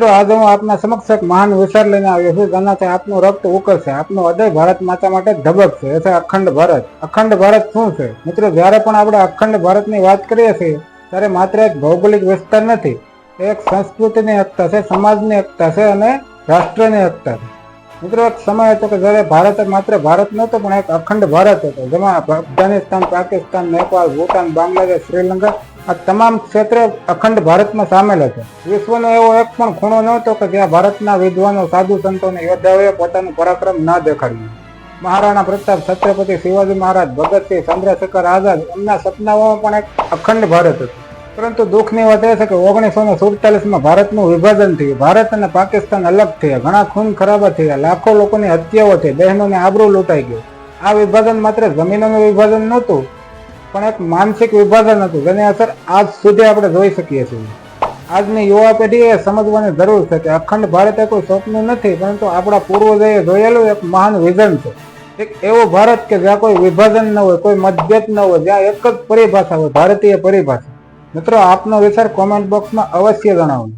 તો આજે હું આપના સમક્ષ એક મહાન વિચાર લઈને આવ્યો છું, જેનાથી આપનું રક્ત ઉકળશે, આપનું હૃદય ભારત માતા માટે ધબકશે એ છે અખંડ ભારત. અખંડ ભારત શું છે? મિત્રો, જ્યારે પણ આપણે અખંડ ભારતની વાત કરીએ છીએ, ત્યારે માત્ર એક ભૌગોલિક વિસ્તાર નથી એક સંસ્કૃતિની એકતા છે, સમાજની એકતા છે અને રાષ્ટ્રની એકતા છે. મિત્રો, એક સમય હતો કે જ્યારે ભારત માત્ર ભારત નહોતો, પણ એક અખંડ ભારત હતો, જેમાં અફઘાનિસ્તાન, પાકિસ્તાન, નેપાળ, ભૂટાન, બાંગ્લાદેશ, શ્રીલંકા આ તમામ ક્ષેત્ર અખંડ ભારતમાં સામેલ હતો વિશ્વનો એવો એક પણ ખૂણો નહોતો કે જ્યાં ભારતના વિદ્વાનો, સાધુ સંતો અને યોદ્ધાઓએ પોતાનું પરાક્રમ ના દેખાડ્યું. મહારાણા પ્રતાપ છત્રપતિ શિવાજી મહારાજ, ભગતસિંહ, ચંદ્રશેખર આઝાદ એમના સપનાઓમાં પણ એક અખંડ ભારત હતું. પરંતુ દુઃખની વાત એ છે કે ઓગણીસો ને સુડતાલીસમાં ભારતનું વિભાજન થયું. ભારત અને પાકિસ્તાન અલગ થયા. ઘણા ખૂન ખરાબા થયા. લાખો લોકોની હત્યાઓ થઈ. બહેનોને આબરૂ લૂંટાઈ ગયું આ વિભાજન માત્ર જમીનોનું વિભાજન નહોતું. પણ એક માનસિક વિભાજન હતું, જેની અસર આજ સુધી આપણે જોઈ શકીએ છીએ. આજની યુવા પેઢીએ સમજવાની જરૂર છે કે અખંડ ભારત એ કોઈ સ્વપ્ન નથી, પરંતુ આપણા પૂર્વજોએ જોયેલું એક મહાન વિઝન છે. એક એવો ભારત કે જ્યાં કોઈ વિભાજન ન હોય, કોઈ મતભેદ ન હોય, જ્યાં એક જ પરિભાષા હોય, ભારતીય પરિભાષા. મિત્રો, આપનો વિચાર કોમેન્ટ બોક્સમાં અવશ્ય જણાવો.